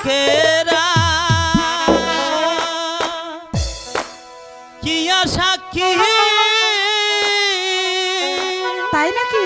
লোকেরা কি সাক্ষী তাই নাকি?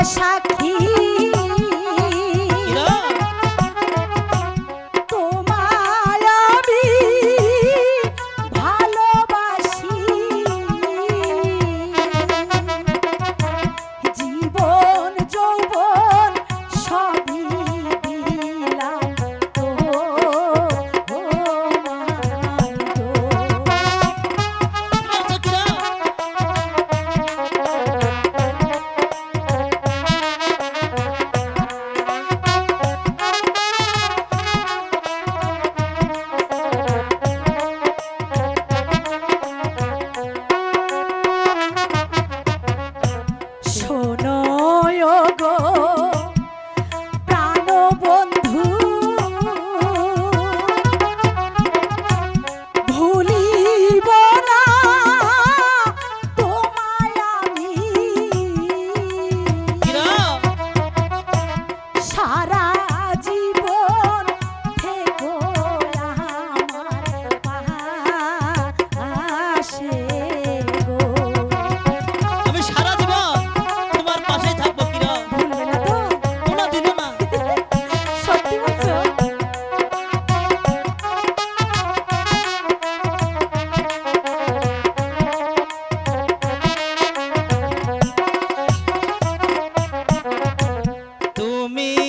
আশা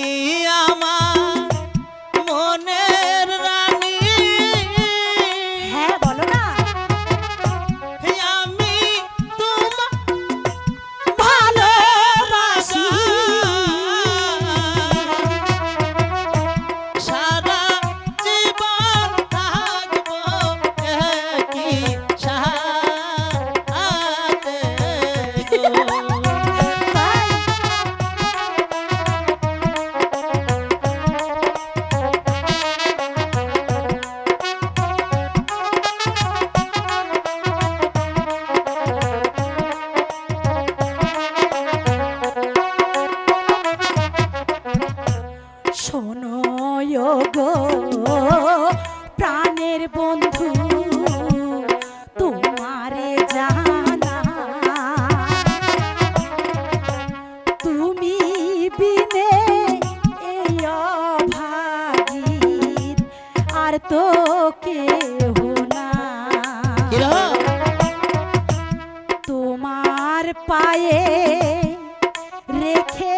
Bye. গো প্রাণের বন্ধু তোমারে জানা। তুমি বিনে এই আর তো কেউ না। তোমার পায়ে রেখে